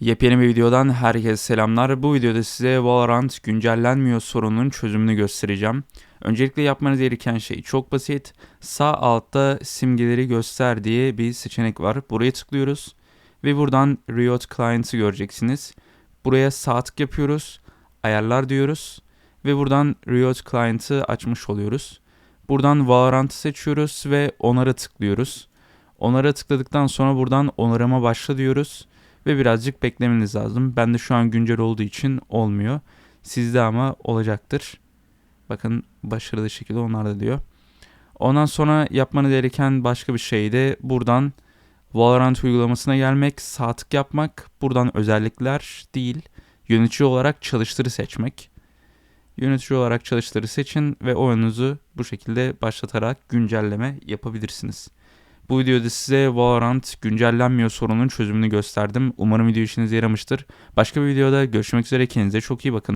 Yepyeni bir videodan herkese selamlar. Bu videoda size Valorant güncellenmiyor sorunun çözümünü göstereceğim. Öncelikle yapmanız gereken şey çok basit. Sağ altta simgeleri göster diye bir seçenek var. Buraya tıklıyoruz ve buradan Riot Clients'ı göreceksiniz. Buraya sağ tık yapıyoruz. Ayarlar diyoruz ve buradan Riot Clients'ı açmış oluyoruz. Buradan Valorant'ı seçiyoruz ve onara tıklıyoruz. Onara tıkladıktan sonra buradan onarıma başla diyoruz ve birazcık beklemeniz lazım. Ben de şu an güncel olduğu için olmuyor. Sizde ama olacaktır. Bakın başarılı şekilde onlarda diyor. Ondan sonra yapmanız gereken başka bir şey de buradan Valorant uygulamasına gelmek, sağ yapmak, buradan özellikler değil, yönetici olarak çalıştırı seçmek. Yönetici olarak çalıştırı seçin ve oyununuzu bu şekilde başlatarak güncelleme yapabilirsiniz. Bu videoda size Valorant güncellenmiyor sorunun çözümünü gösterdim. Umarım video işinize yaramıştır. Başka bir videoda görüşmek üzere. Kendinize çok iyi bakın.